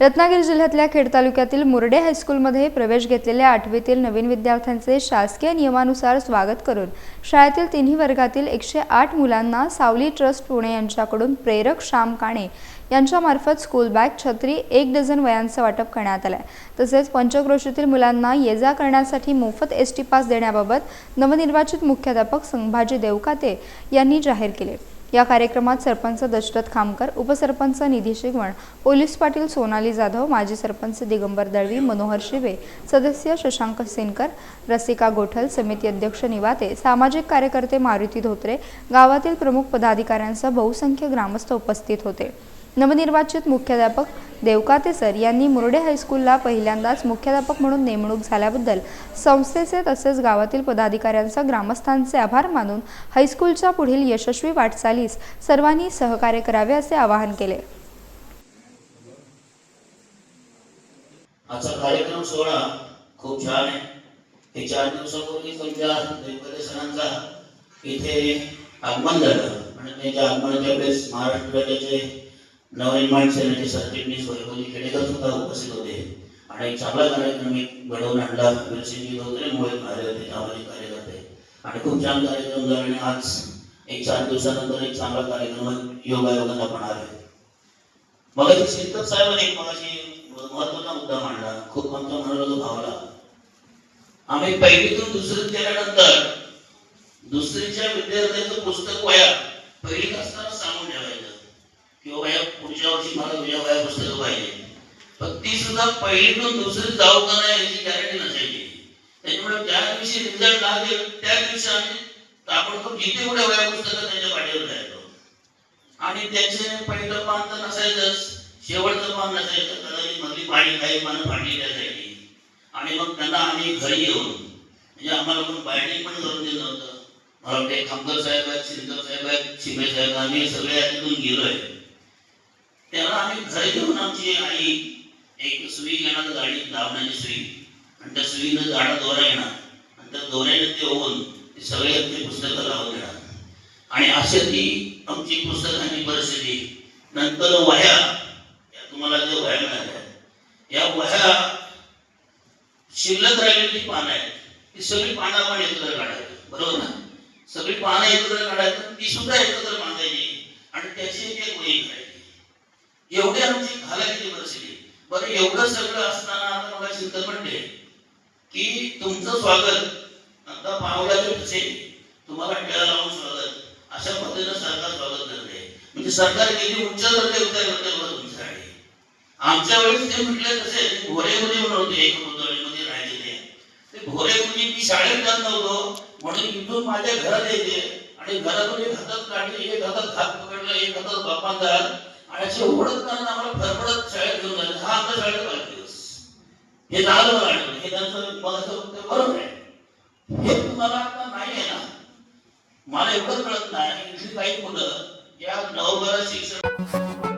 रत्नागिरी जिल्ह्यातल्या खेड तालुक्यातील मुरडे हायस्कूलमध्ये प्रवेश घेतलेल्या आठवीतील नवीन विद्यार्थ्यांचे शासकीय नियमानुसार स्वागत करून शाळेतील तिन्ही वर्गातील एकशे आठ मुलांना सावली ट्रस्ट पुणे यांच्याकडून प्रेरक श्याम काणे यांच्यामार्फत स्कूल बॅग छत्री एक डझन वयांचं वाटप करण्यात आलं आहे तसेच पंचक्रोशीतील मुलांना ये जा करण्यासाठी मोफत एस टी पास देण्याबाबत नवनिर्वाचित मुख्याध्यापक संभाजी देवकाते यांनी जाहीर केले. या कार्यक्रमात सरपंच दशरथ खामकर उपसरपंच निधी शिगवण पोलीस पाटील सोनाली जाधव माजी सरपंच दिगंबर दळवी मनोहर शिवे सदस्य शशांक सिनकर रसिका गोठल समिती अध्यक्ष निवाते सामाजिक कार्यकर्ते मारुती धोत्रे गावातील प्रमुख पदाधिकाऱ्यांसह बहुसंख्य ग्रामस्थ उपस्थित होते. नवनिर्वाचित मुख्याध्यापक देवकाते सर यांनी मुरडे हायस्कूलला पहिल्यांदाच मुख्याध्यापक म्हणून नेमणूक झाल्याबद्दल संस्थेचे तसेच गावातील पदाधिकाऱ्यांचा ग्रामस्थांचे आभार मानून हायस्कूलच्या पुढील यशस्वी वाटचालीस सर्वांनी सहकार्य करावे असे आवाहन केले. आजचा कार्यक्रम सोहळा खूप छान आहे. हे चार दिवसापूर्वी तुमच्या देवकते सणांचा इथे आगमन झालं. आणि त्याच्या आगमनाच्या वेळेस महाराष्ट्र राज्याचे नवनिर्माण सेनेचे सरचिटणीस वैभवजी खेडेकर सुद्धा उपस्थित होते. आणि एक चांगला कार्यक्रम एक घडवून आणला वीरसिंगजी धोत्रे मुळे कार्य होते सामाजिक कार्यकर्ते. आणि खूप छान कार्यक्रम झाला आणि आज एक चार दिवसानंतर एक चांगला कार्यक्रम योगायोगाला पण आहे. मग शिरकर साहेबांनी एक मगाशी महत्त्वाचा मुद्दा मांडला खूप आमच्या मनाला तो भावला. आम्ही पहिलीतून दुसरीत गेल्यानंतर दुसरीच्या विद्यार्थ्यांचं पुस्तक वया पहिली असताना सांगून वया मला तुझ्या वया पुस्तकं पाहिजे. पण ती सुद्धा पहिलीतून दुसरी जाऊ का नाही याची गॅरंटी नसायची. त्याच्यामुळे ज्या दिवशी रिझल्ट लागेल त्या दिवशी आम्ही ताबडतोब जिथे कुठे वया पुस्तकं त्यांच्या पाठीवर जायचो. आणि त्याचे पहिलं पान तर नसायचंच शेवटचं पान नसायचं कदाचित मधली पाणी काही पानं फाडली जायची आणि मग त्यांना आम्ही घरी येऊन म्हणजे आम्हाला पण बायडिंग पण करून दिलं नव्हतं. मला वाटते खामकर साहेब आहेत शिंदर साहेब आहेत शिंदे साहेब आम्ही सगळे तिथून गेलोय. तेव्हा आम्ही घरी घेऊन आमची आई एक सुई घेणार गाडी दाबण्याची सुई. आणि त्या सुईनं झाडा दोरा येणार आणि त्या दोऱ्याने ते होऊन ते सगळे ते पुस्तकं लावून देणार. आणि असे ती आमची पुस्तकांची परिस्थिती. नंतर वह्या. या तुम्हाला जे वह्या मिळाल्या. या वह्या शिल्लक राहिलेली पानं आहेत. ती सगळी पानं आपण एकत्र काढायची. बरोबर ना? सगळी पानं एकत्र काढायचं ती सुद्धा एकत्र बांधायची. आणि त्याची एक वही करायची. एवढी आमची घालायची परिस्थिती. बरं एवढं सगळं असताना आता मला चिंतन म्हणते की तुमचं स्वागत आता पावलाचे असेल तुम्हाला टिळा लावून स्वागत. अशा पद्धतीनं सरकार स्वागत करते. म्हणजे सरकार किती उच्च दर्जे उतार करते बघा तुमच्यासाठी. आमच्या वेळेस ते म्हटले तसे भोरे म्हणून होते एक मध्ये राहिलेले ते. घोरे भोरे मी शाळेत जात नव्हतो म्हणून इथून माझ्या घरात यायचे. आणि घरातून एक हातात काढले एक हातात हात पकडला एक हातात बापांचा आणि असे ओढत करताना आम्हाला फरफडत शाळेत घेऊन जायचे. हा आमच्या शाळेत पाच दिवस. हे झालं मला आठवलं हे त्यांचं मला असं बरोबर आहे. हे तुम्हाला आता नाही आहे ना? मला एवढं कळत नाही. इथली काही मुलं या नवभरात शिक्षण